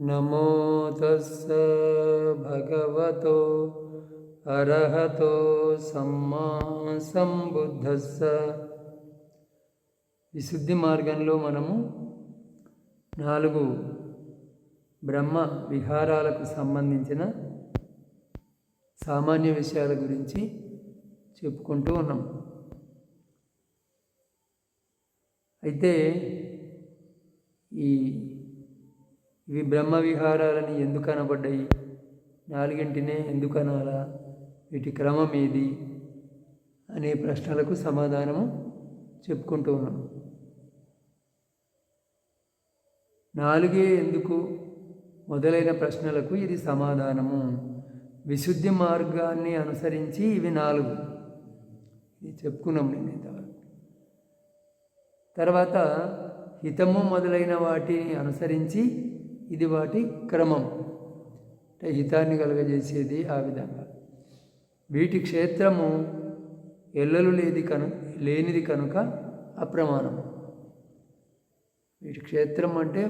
నమో తస్స భగవతో అర్హతో సమ్మా సంబుద్ధస్స. విశుద్ధి మార్గంలో మనము నాలుగు బ్రహ్మ విహారాలకు సంబంధించిన సామాన్య విషయాల గురించి చెప్పుకుంటూ ఉన్నాం. అయితే ఈ ఇవి బ్రహ్మ విహారాలని ఎందుకు అనబడ్డాయి నాలుగింటినే ఎందుకు అనాలా వీటి క్రమం ఏది అనే ప్రశ్నలకు సమాధానము చెప్పుకుంటూ ఉన్నాం. నాలుగే ఎందుకు? మొదలైన ప్రశ్నలకు ఇది సమాధానము. విశుద్ధి మార్గాన్ని అనుసరించి ఇవి నాలుగు. ఇది చెప్పుకున్నాం నేను ఇంతవరకు. తర్వాత హితము మొదలైన వాటిని అనుసరించి ఇది వాటి క్రమం. అంటే హితాన్ని కలుగజేసేది ఆ విధంగా. వీటి క్షేత్రము ఎల్లలు లేది కను లేనిది కనుక అప్రమాణం. వీటి క్షేత్రం అంటే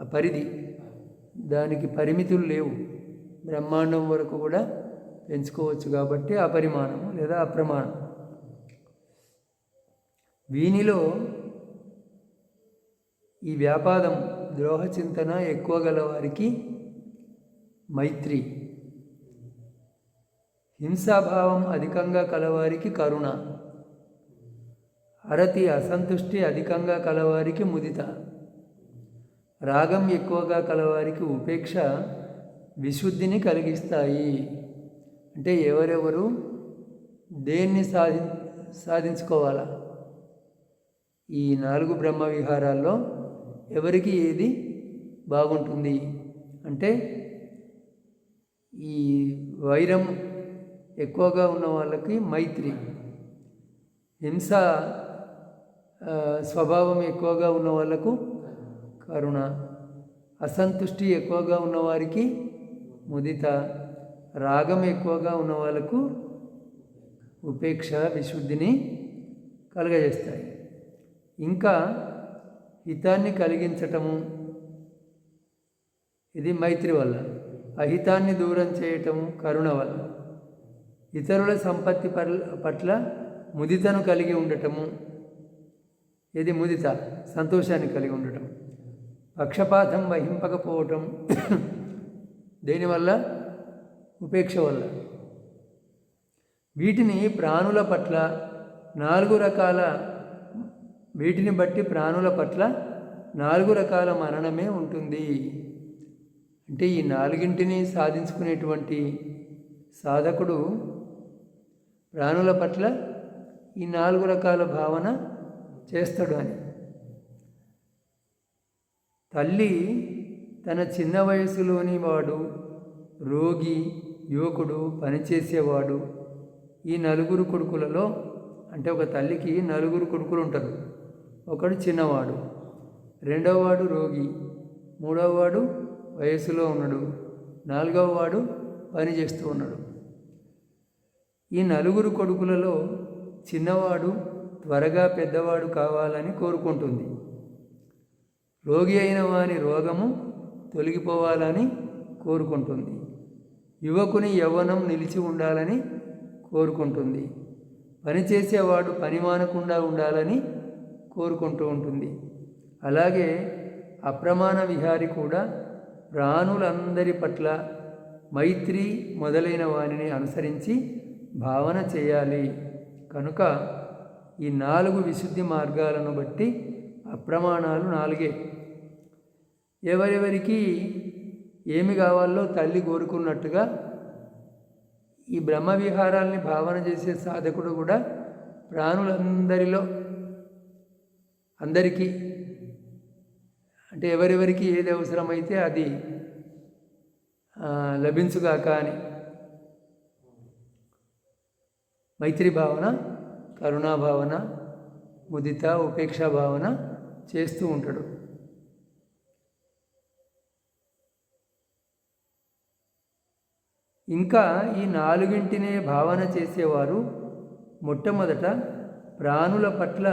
ఆ పరిధి. దానికి పరిమితులు లేవు. బ్రహ్మాండం వరకు కూడా పెంచుకోవచ్చు కాబట్టి అపరిమాణం లేదా అప్రమాణం. వీనిలో ఈ వ్యాపారం ద్రోహ చింతన ఎక్కువ గలవారికి మైత్రి. హింసాభావం అధికంగా కలవారికి కరుణ. అరతి అసంతుష్టి అధికంగా కలవారికి ముదిత. రాగం ఎక్కువగా కలవారికి ఉపేక్ష విశుద్ధిని కలిగిస్తాయి. అంటే ఎవరెవరు దేన్ని సాధి సాధించుకోవాలా? ఈ నాలుగు బ్రహ్మ విహారాల్లో ఎవరికి ఏది బాగుంటుంది? అంటే ఈ వైరం ఎక్కువగా ఉన్న వాళ్ళకి మైత్రి. హింస స్వభావం ఎక్కువగా ఉన్న వాళ్ళకు కరుణ. అసంతుష్టి ఎక్కువగా ఉన్నవారికి ముదిత. రాగం ఎక్కువగా ఉన్న వాళ్ళకు ఉపేక్ష విశుద్ధిని కలుగజేస్తాయి. ఇంకా హితాన్ని కలిగించటము. ఇది మైత్రి వల్ల. అహితాన్ని దూరం చేయటము కరుణ వల్ల. ఇతరుల సంపత్తి పట్ల ముదితను కలిగి ఉండటము. ఇది ముదిత సంతోషాన్ని కలిగి ఉండటం. పక్షపాతం వహింపకపోవటం. దేనివల్ల? ఉపేక్ష వల్ల. వీటిని ప్రాణుల పట్ల నాలుగు రకాల వీటిని బట్టి ప్రాణుల పట్ల నాలుగు రకాల మరణమే ఉంటుంది. అంటే ఈ నాలుగింటిని సాధించుకునేటువంటి సాధకుడు ప్రాణుల పట్ల ఈ నాలుగు రకాల భావన చేస్తాడు అని. తల్లి తన చిన్న వయసులోని వాడు రోగి యువకుడు పనిచేసేవాడు. ఈ నలుగురు కొడుకులలో అంటే ఒక తల్లికి నలుగురు కొడుకులు ఉంటారు. ఒకడు చిన్నవాడు రెండవవాడు రోగి మూడవవాడు వయసులో ఉన్నాడు నాలుగవ వాడు పని ఉన్నాడు. ఈ నలుగురు కొడుకులలో చిన్నవాడు త్వరగా పెద్దవాడు కావాలని కోరుకుంటుంది. రోగి అయిన వాని రోగము తొలగిపోవాలని కోరుకుంటుంది. యువకుని యవ్వనం నిలిచి ఉండాలని కోరుకుంటుంది. పనిచేసేవాడు పని మానకుండా ఉండాలని కోరుకుంటూ ఉంటుంది. అలాగే అప్రమాణ విహారి కూడా ప్రాణులందరి పట్ల మైత్రి మొదలైన వారిని అనుసరించి భావన చేయాలి. కనుక ఈ నాలుగు విశుద్ధి మార్గాలను బట్టి అప్రమాణాలు నాలుగే. ఎవరెవరికి ఏమి కావాలో తల్లి కోరుకున్నట్టుగా ఈ బ్రహ్మ విహారాల్ని భావన చేసే సాధకుడు కూడా ప్రాణులందరిలో అందరికీ అంటే ఎవరెవరికి ఏది అవసరమైతే అది లభించుగాక అని. మైత్రి భావన కరుణాభావన ముదిత ఉపేక్షా భావన చేస్తూ ఉంటాడు. ఇంకా ఈ నాలుగింటినే భావన చేసేవారు మొట్టమొదట ప్రాణుల పట్ల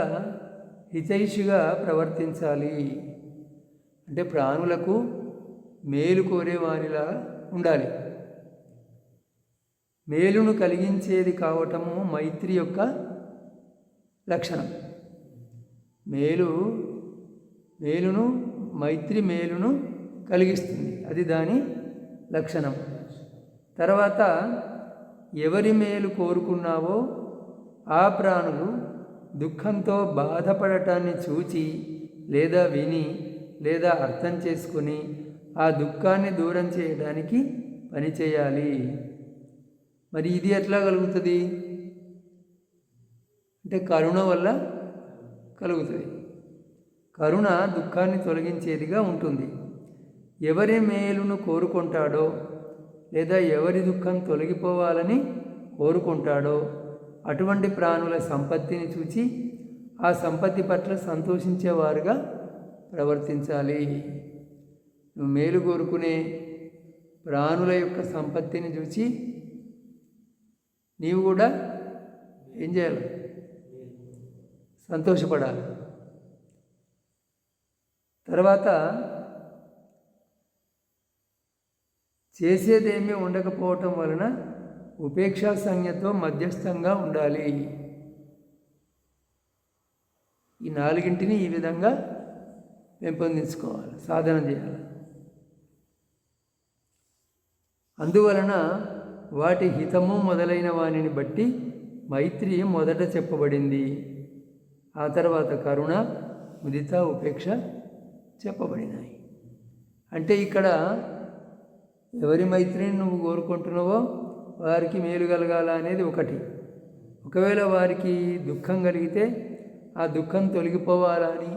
హితైషిగా ప్రవర్తించాలి. అంటే ప్రాణులకు మేలు కోరేవానిలా ఉండాలి. మేలును కలిగించేది కావటము మైత్రి యొక్క లక్షణం. మేలు మేలును మైత్రి మేలును కలిగిస్తుంది. అది దాని లక్షణం. తర్వాత ఎవరి మేలు కోరుకున్నావో ఆ ప్రాణులు దుఃఖంతో బాధపడటాన్ని చూచి లేదా విని లేదా అర్థం చేసుకుని ఆ దుఃఖాన్ని దూరం చేయడానికి పనిచేయాలి మరి ఇది ఎట్లా కలుగుతుంది? అంటే కరుణ వల్ల కలుగుతుంది. కరుణ దుఃఖాన్ని తొలగించేదిగా ఉంటుంది. ఎవరి మేలును కోరుకుంటాడో లేదా ఎవరి దుఃఖం తొలగిపోవాలని కోరుకుంటాడో అటువంటి ప్రాణుల సంపత్తిని చూచి ఆ సంపత్తి పట్ల సంతోషించేవారుగా ప్రవర్తించాలి. నువ్వు మేలు కోరుకునే ప్రాణుల యొక్క సంపత్తిని చూచి నీవు కూడా ఏం చేయాలి? సంతోషపడాలి. తర్వాత చేసేదేమీ ఉండకపోవటం వలన ఉపేక్షా సంజ్ఞతో మధ్యస్థంగా ఉండాలి. ఈ నాలుగింటిని ఈ విధంగా పెంపొందించుకోవాలి సాధన చేయాలి. అందువలన వాటి హితము మొదలైన వానిని బట్టి మైత్రి మొదట చెప్పబడింది. ఆ తర్వాత కరుణ ముదిత ఉపేక్ష చెప్పబడినాయి. అంటే ఇక్కడ ఎవరి మైత్రిని నువ్వు కోరుకుంటున్నావో వారికి మేలు కలగాల అనేది ఒకటి. ఒకవేళ వారికి దుఃఖం కలిగితే ఆ దుఃఖం తొలగిపోవాలని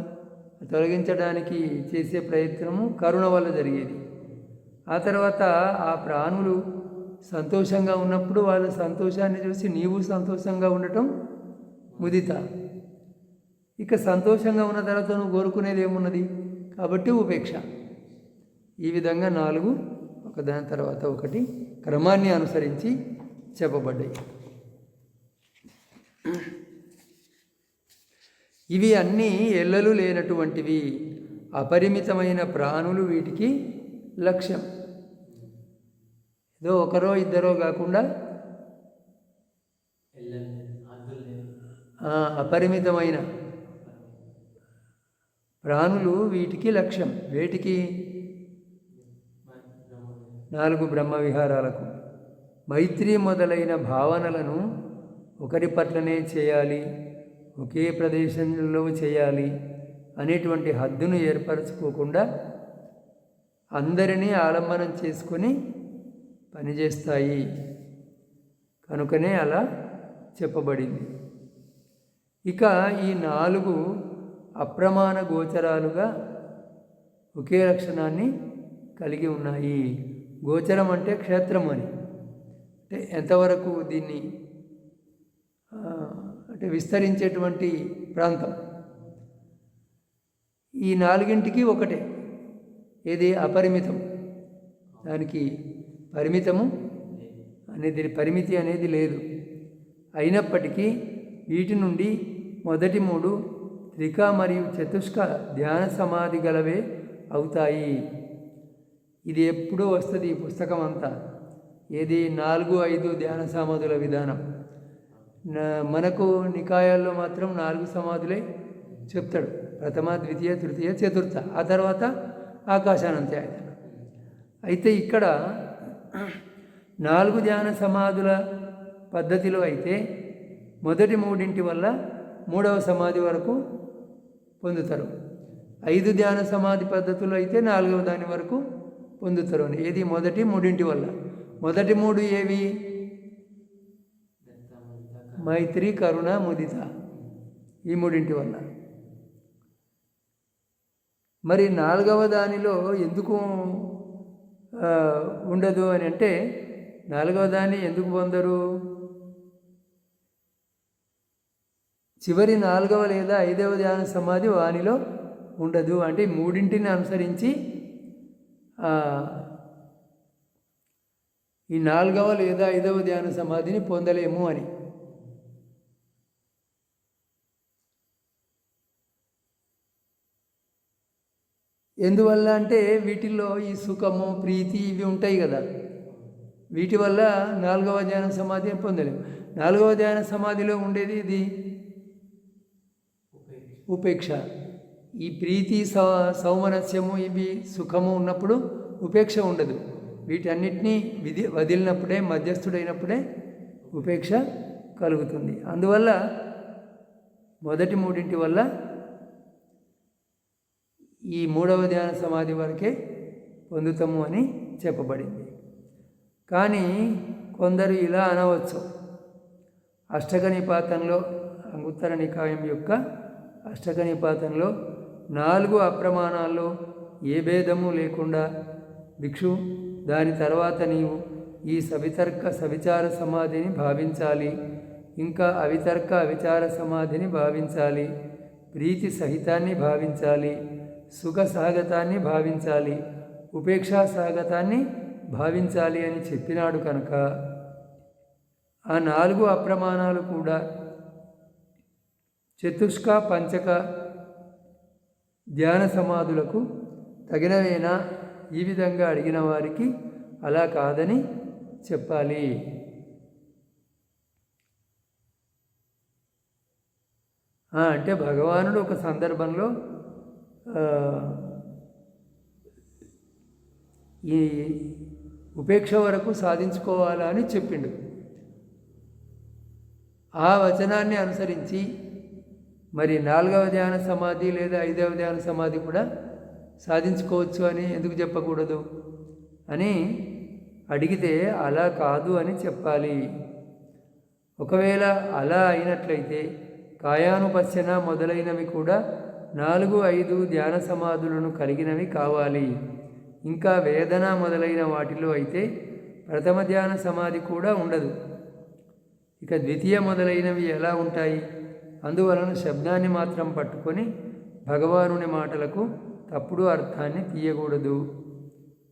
తొలగించడానికి చేసే ప్రయత్నము కరుణ వల్ల జరిగేది. ఆ తర్వాత ఆ ప్రాణులు సంతోషంగా ఉన్నప్పుడు వాళ్ళ సంతోషాన్ని చూసి నీవు సంతోషంగా ఉండటం ముదిత. ఇక సంతోషంగా ఉన్న తర్వాత నువ్వు కోరుకునేది ఏమున్నది? కాబట్టి ఉపేక్ష. ఈ విధంగా నాలుగు ఒకదాని తర్వాత ఒకటి క్రమాన్ని అనుసరించి చెప్పబడ్డాయి. ఇవి అన్నీ ఎల్లలు లేనటువంటివి. అపరిమితమైన ప్రాణులు వీటికి లక్ష్యం. ఏదో ఒకరో ఇద్దరో కాకుండా అపరిమితమైన ప్రాణులు వీటికి లక్ష్యం. వేటికి? నాలుగు బ్రహ్మ విహారాలకు మైత్రి మొదలైన భావనలను ఒకరి పట్లనే చేయాలి ఒకే ప్రదేశంలో చేయాలి అనేటువంటి హద్దును ఏర్పరచుకోకుండా అందరినీ ఆలంబనం చేసుకొని పనిచేస్తాయి. కనుకనే అలా చెప్పబడింది. ఇక ఈ నాలుగు అప్రమాణ గోచరాలుగా ఒకే లక్షణాన్ని కలిగి ఉన్నాయి. గోచరం అంటే క్షేత్రం అని. అంటే ఎంతవరకు దీన్ని అంటే విస్తరించేటువంటి ప్రాంతం. ఈ నాలుగింటికి ఒకటే ఏది అపరిమితం? దానికి పరిమితము అనేది పరిమితి అనేది లేదు. అయినప్పటికీ వీటి నుండి మొదటి మూడు త్రిక మరియు చతుష్క ధ్యాన సమాధి గలవే అవుతాయి. ఇది ఎప్పుడూ వస్తుంది ఈ పుస్తకం అంతా ఏది నాలుగు ఐదు ధ్యాన సమాధుల విధానం. మనకు నికాయాల్లో మాత్రం నాలుగు సమాధులే చెప్తాడు. ప్రథమ ద్వితీయ తృతీయ చతుర్థ. ఆ తర్వాత ఆకాశానంత్యాయతన అయితే ఇక్కడ నాలుగు ధ్యాన సమాధుల పద్ధతిలో అయితే మొదటి మూడింటి వల్ల మూడవ సమాధి వరకు పొందుతారు. ఐదు ధ్యాన సమాధి పద్ధతులు అయితే నాలుగవ దాని వరకు పొందుతారు అని. ఏది? మొదటి మూడింటి వల్ల. మొదటి మూడు ఏవి? మైత్రి కరుణ ముదిత. ఈ మూడింటి వల్ల. మరి నాలుగవ దానిలో ఎందుకు ఉండదు అని అంటే నాలుగవ దాన్ని ఎందుకు పొందరు? చివరి నాలుగవ లేదా ఐదవ ధ్యాన సమాధి వానిలో ఉండదు. అంటే మూడింటిని అనుసరించి ఈ నాలుగవ లేదా ఐదవ ధ్యాన సమాధిని పొందలేము అని. ఎందువల్ల అంటే వీటిల్లో ఈ సుఖము ప్రీతి ఇవి ఉంటాయి కదా. వీటి వల్ల నాలుగవ ధ్యాన సమాధి పొందలేము. నాలుగవ ధ్యాన సమాధిలో ఉండేది ఇది? ఉపేక్ష. ఈ ప్రీతి సౌ సౌమనస్యము ఇవి సుఖము ఉన్నప్పుడు ఉపేక్ష ఉండదు. వీటన్నిటినీ విధి వదిలినప్పుడే మధ్యస్థుడైనప్పుడే ఉపేక్ష కలుగుతుంది. అందువల్ల మొదటి మూడింటి వల్ల ఈ మూడవ ధ్యాన సమాధి వరకే పొందుతాము అని చెప్పబడింది. కానీ కొందరు ఇలా అనవచ్చు. అష్టక నిపాతంలో అంగుత్తర నికాయం యొక్క అష్టక నిపాతంలో నాలుగు అప్రమాణాల్లో ఏ భేదము లేకుండా భిక్షు దాని తర్వాత నీవు ఈ సవితర్క సవిచార సమాధిని భావించాలి. ఇంకా అవితర్క అవిచార సమాధిని భావించాలి. ప్రీతి సహితాన్ని భావించాలి. సుఖ సాగతాన్ని భావించాలి. ఉపేక్షా సాగతాన్ని భావించాలి అని చెప్పినాడు కనుక ఆ నాలుగు అప్రమాణాలు కూడా చతుష్క పంచక ధ్యాన సమాధులకు తగినవేనా? ఈ విధంగా అడిగిన వారికి అలా కాదని చెప్పాలి. అంటే భగవానుడు ఒక సందర్భంలో ఈ ఉపేక్ష వరకు సాధించుకోవాలని చెప్పిండు. ఆ వచనాన్ని అనుసరించి మరి నాలుగవ ధ్యాన సమాధి లేదా ఐదవ ధ్యాన సమాధి కూడా సాధించుకోవచ్చు అని ఎందుకు చెప్పకూడదు? అని అడిగితే అలా కాదు అని చెప్పాలి. ఒకవేళ అలా అయినట్లయితే కాయానుపశ్చన మొదలైనవి కూడా నాలుగు ఐదు ధ్యాన సమాధులను కలిగినవి కావాలి. ఇంకా వేదన మొదలైన వాటిలో అయితే ప్రథమ ధ్యాన సమాధి కూడా ఉండదు. ఇక ద్వితీయ మొదలైనవి ఎలా ఉంటాయి? అందువలన శబ్దాన్ని మాత్రం పట్టుకొని భగవానుని మాటలకు తప్పుడు అర్థాన్ని తీయకూడదు.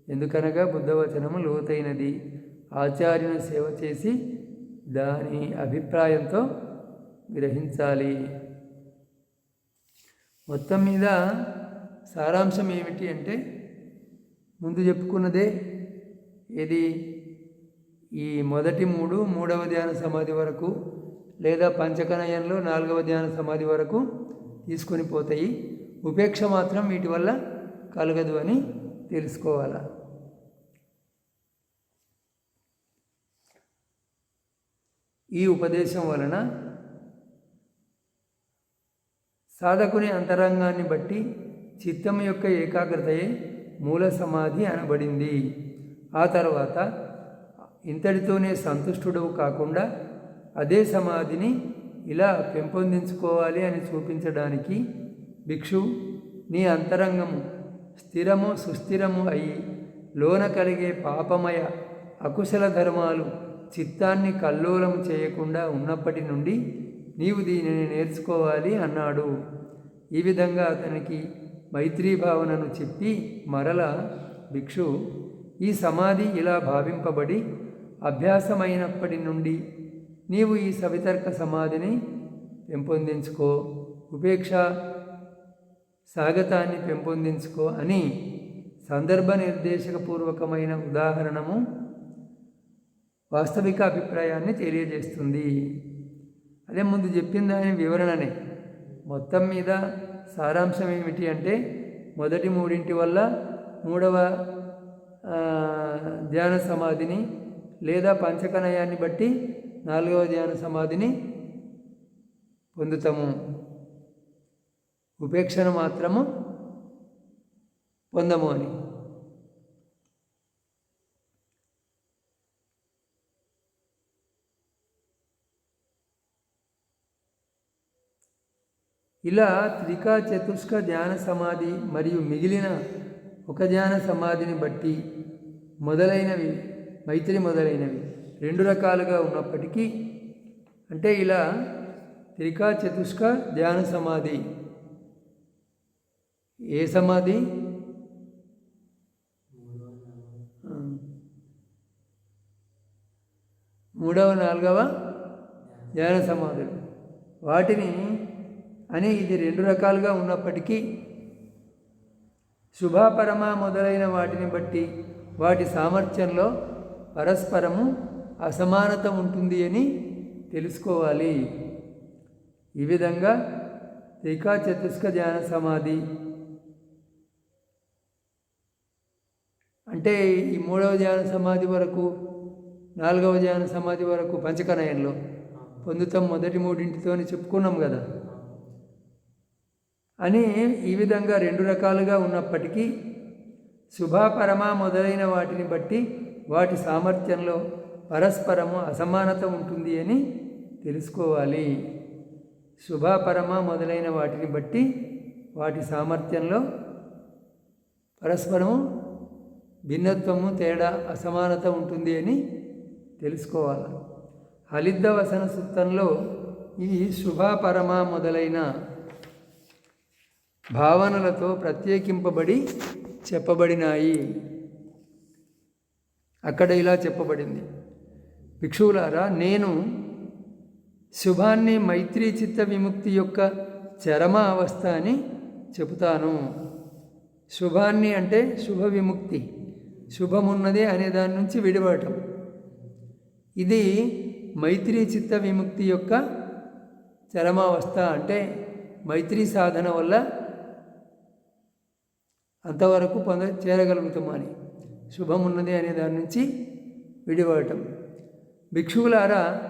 ఎందుకనగా బుద్ధవచనము లోతైనది. ఆచార్యుని సేవ చేసి దాని అభిప్రాయంతో గ్రహించాలి. మొత్తం మీద సారాంశం ఏమిటి అంటే ముందు చెప్పుకున్నదే ఇది ఈ మొదటి మూడు మూడవ ధ్యాన సమాధి వరకు లేదా పంచకనయంలో నాలుగవ ధ్యాన సమాధి వరకు తీసుకొని పోతాయి. ఉపేక్ష మాత్రం వీటి వల్ల కలగదు అని తెలుసుకోవాలా. ఈ ఉపదేశం వలన సాధకుని అంతరంగాన్ని బట్టి చిత్తం యొక్క ఏకాగ్రతయే మూల సమాధి అనబడింది. ఆ తర్వాత ఇంతటితోనే సంతుష్టుడు కాకుండా అదే సమాధిని ఇలా పెంపొందించుకోవాలి అని చూపించడానికి భిక్షు నీ అంతరంగము స్థిరము సుస్థిరము అయి లోన కలిగే పాపమయ అకుశల ధర్మాలు చిత్తాన్ని కల్లోలం చేయకుండా ఉన్నప్పటి నుండి నీవు దీనిని నేర్చుకోవాలి అన్నాడు. ఈ విధంగా అతనికి మైత్రీ భావనను చెప్పి మరల భిక్షు ఈ సమాధి ఇలా భావింపబడి అభ్యాసమైనప్పటి నుండి నీవు ఈ సవితర్క సమాధిని పెంపొందించుకో ఉపేక్ష సాగతాన్ని పెంపొందించుకో అని సందర్భ నిర్దేశకపూర్వకమైన ఉదాహరణము వాస్తవిక అభిప్రాయాన్ని తెలియజేస్తుంది. అదే ముందు చెప్పిన దాని వివరణనే. మొత్తం మీద సారాంశం ఏమిటి అంటే మొదటి మూడింటి వల్ల మూడవ ధ్యాన సమాధిని లేదా పంచకనయాన్ని బట్టి నాలుగవ ధ్యాన సమాధిని పొందుతాము. ఉపేక్షను మాత్రము పొందము అని. ఇలా త్రికా చతుష్క ధ్యాన సమాధి మరియు మిగిలిన ఒక ధ్యాన సమాధిని బట్టి మొదలైనవి మైత్రి మొదలైనవి రెండు రకాలుగా ఉన్నప్పటికీ అంటే ఇలా త్రికా చతుష్క ధ్యాన సమాధి. ఏ సమాధి? మూడవ నాలుగవ ధ్యాన సమాధులు వాటిని అని ఇది రెండు రకాలుగా ఉన్నప్పటికీ శుభాపరమ మొదలైన వాటిని బట్టి వాటి సామర్థ్యంలో పరస్పరము అసమానత ఉంటుంది అని తెలుసుకోవాలి. ఈ విధంగా త్రికా చతుష్క ధ్యాన సమాధి. అంటే ఈ మూడవ ధ్యాన సమాధి వరకు నాలుగవ ధ్యాన సమాధి వరకు పంచకనయంలో పొందుతాం మొదటి మూడింటితో చెప్పుకున్నాం కదా. అని ఈ విధంగా రెండు రకాలుగా ఉన్నప్పటికీ శుభాపరమ మొదలైన వాటిని బట్టి వాటి సామర్థ్యంలో పరస్పరము అసమానత ఉంటుంది అని తెలుసుకోవాలి. శుభాపరమ మొదలైన వాటిని బట్టి వాటి సామర్థ్యంలో పరస్పరము భిన్నత్వము తేడా అసమానత ఉంటుంది అని తెలుసుకోవాలి. హలిద్ద వసన సూత్రంలో ఈ శుభాపరమ మొదలైన భావనలతో ప్రత్యేకింపబడి చెప్పబడినాయి. అక్కడ ఇలా చెప్పబడింది. భిక్షువులారా నేను శుభాన్ని మైత్రీ చిత్త విముక్తి యొక్క చరమ అవస్థ అని చెబుతాను. శుభాన్ని అంటే శుభ విముక్తి శుభమున్నది అనే దాని నుంచి విడిపడటం. ఇది మైత్రీ చిత్త విముక్తి యొక్క చరమావస్థ అంటే మైత్రీ సాధన వల్ల అంతవరకు పొంద చేరగలుగుతామని శుభమున్నది అనే దాని నుంచి విడిపడటం. భిక్షువులారా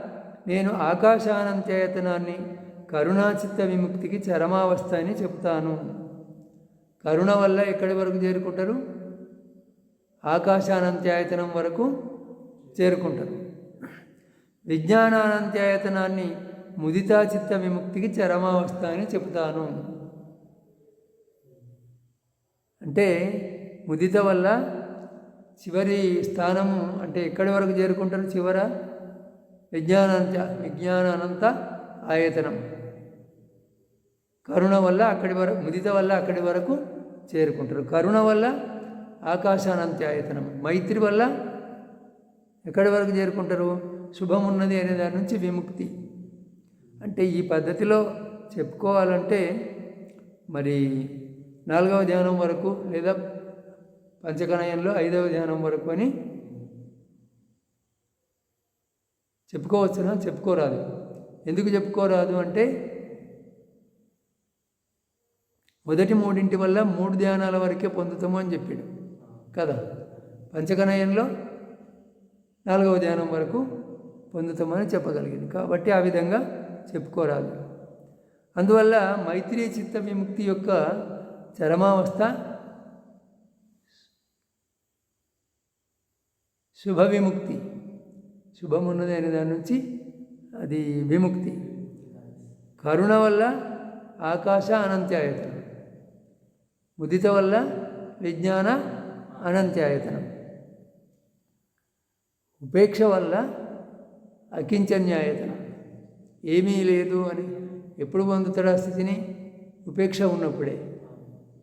నేను ఆకాశానంతయతనాన్ని కరుణాచిత్త విముక్తికి చరమావస్థ అని చెప్తాను. కరుణ వల్ల ఎక్కడి వరకు చేరుకుంటారు? ఆకాశానంత్యాయతనం వరకు చేరుకుంటారు. విజ్ఞానానంత్యాయతనాన్ని ముదితా చిత్త విముక్తికి చరమావస్థ అని చెబుతాను అంటే ముదిత వల్ల చివరి స్థానము అంటే ఎక్కడి వరకు చేరుకుంటారు? చివర విజ్ఞానంత విజ్ఞానానంత ఆయతనం. కరుణ వల్ల అక్కడి వరకు ముదిత వల్ల అక్కడి వరకు చేరుకుంటారు. కరుణ వల్ల ఆకాశానంత ఆయతనం. మైత్రి వల్ల ఎక్కడి వరకు చేరుకుంటారు? శుభం ఉన్నది అనే దాని నుంచి విముక్తి. అంటే ఈ పద్ధతిలో చెప్పుకోవాలంటే మరి నాలుగవ ధ్యానం వరకు లేదా పంచగణయంలో ఐదవ ధ్యానం వరకు అని చెప్పుకోవచ్చునా? చెప్పుకోరాదు. ఎందుకు చెప్పుకోరాదు అంటే మొదటి మూడింటి వల్ల మూడు ధ్యానాల వరకే పొందుతాము అని చెప్పాడు. కదా? పంచకనయంలో నాలుగవ ధ్యానం వరకు పొందుతామని చెప్పగలిగింది. కాబట్టి ఆ విధంగా చెప్పుకోరాదు. అందువల్ల మైత్రి చిత్త విముక్తి యొక్క చరమావస్థ శుభ విముక్తి. శుభమున్నది అనే దాని నుంచి అది విముక్తి. కరుణ వల్ల ఆకాశ అనంత్యాయతనం. ముదిత వల్ల విజ్ఞాన అనంత్యాయతనం. ఉపేక్ష వల్ల అకించన్యాయతనం. ఏమీ లేదు అని ఎప్పుడు పొందుతాడు ఆ స్థితిని? ఉపేక్ష ఉన్నప్పుడే.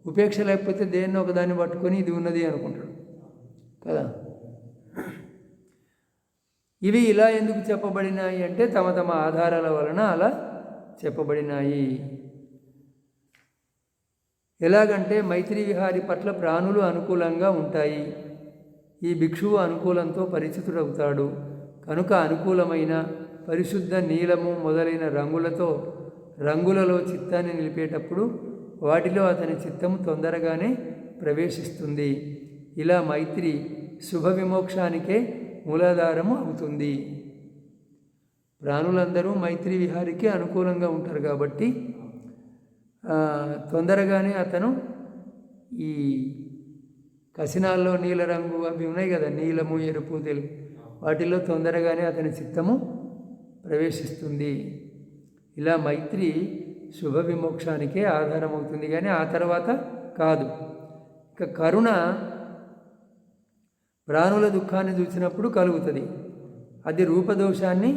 ఉపేక్ష లేకపోతే దేన్ని ఒకదాన్ని పట్టుకొని ఇది ఉన్నది అనుకుంటాడు. కదా? ఇవి ఇలా ఎందుకు చెప్పబడినాయి అంటే తమ తమ ఆధారాల వలన అలా చెప్పబడినాయి. ఎలాగంటే మైత్రి విహారి పట్ల ప్రాణులు అనుకూలంగా ఉంటాయి. ఈ భిక్షువు అనుకూలంతో పరిచితుడవుతాడు. కనుక అనుకూలమైన పరిశుద్ధ నీలము మొదలైన రంగులతో రంగులలో చిత్తాన్ని నిలిపేటప్పుడు వాటిలో అతని చిత్తం తొందరగానే ప్రవేశిస్తుంది. ఇలా మైత్రి శుభ విమోక్షానికే మూలాధారము అవుతుంది. ప్రాణులందరూ మైత్రి విహారికి అనుకూలంగా ఉంటారు కాబట్టి తొందరగానే అతను ఈ కసినాల్లో నీల రంగు అవి ఉన్నాయి కదా నీలము ఎరుపు తెలుగు వాటిల్లో తొందరగానే అతని చిత్తము ప్రవేశిస్తుంది. ఇలా మైత్రి శుభ విమోక్షానికే ఆధారమవుతుంది. కానీ ఆ తర్వాత కాదు. ఇక కరుణ ప్రాణుల దుఃఖాన్ని చూసినప్పుడు కలుగుతుంది. అది రూపదోషాన్ని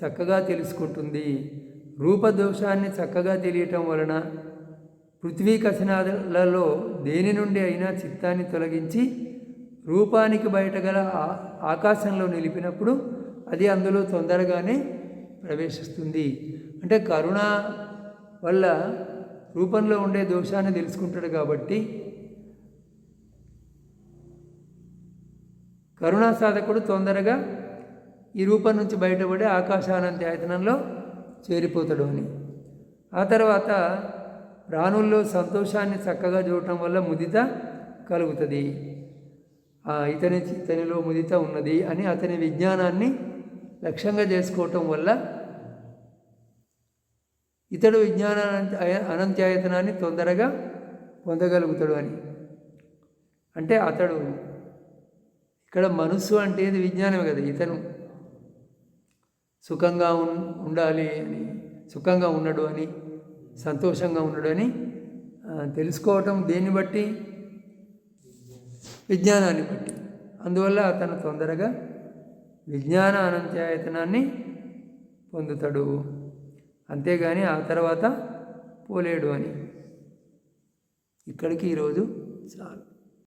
చక్కగా తెలుసుకుంటుంది. రూపదోషాన్ని చక్కగా తెలియటం వలన పృథ్వీ కథనాలలో దేని నుండి అయినా చిత్తాన్ని తొలగించి రూపానికి బయట గల ఆకాశంలో నిలిపినప్పుడు అది అందులో తొందరగానే ప్రవేశిస్తుంది. అంటే కరుణ వల్ల రూపంలో ఉండే దోషాన్ని తెలుసుకుంటాడు కాబట్టి కరుణా సాధకుడు తొందరగా ఈ రూపం నుంచి బయటపడి ఆకాశానంత్యాయతనంలో చేరిపోతాడు అని. ఆ తర్వాత ప్రాణుల్లో సంతోషాన్ని చక్కగా చూడటం వల్ల ముదిత కలుగుతుంది. ఆ ఇతని ఇతనిలో ముదిత ఉన్నది అని అతని విజ్ఞానాన్ని లక్ష్యంగా చేసుకోవటం వల్ల ఇతడు విజ్ఞాన అనంత్యాయతనాన్ని తొందరగా పొందగలుగుతాడు అని. అంటే అతడు ఇక్కడ మనస్సు అంటే ఇది విజ్ఞానమే కదా ఇతను. సుఖంగా ఉన్ ఉండాలి అని సుఖంగా ఉండడు అని సంతోషంగా ఉండడు అని తెలుసుకోవటం దేన్ని బట్టి? విజ్ఞానాన్ని బట్టి. అందువల్ల అతను తొందరగా విజ్ఞాన అనంత్యాయతనాన్ని పొందుతాడు. అంతేగాని ఆ తర్వాత పోలేడు అని. ఇక్కడికి ఈరోజు చాలు.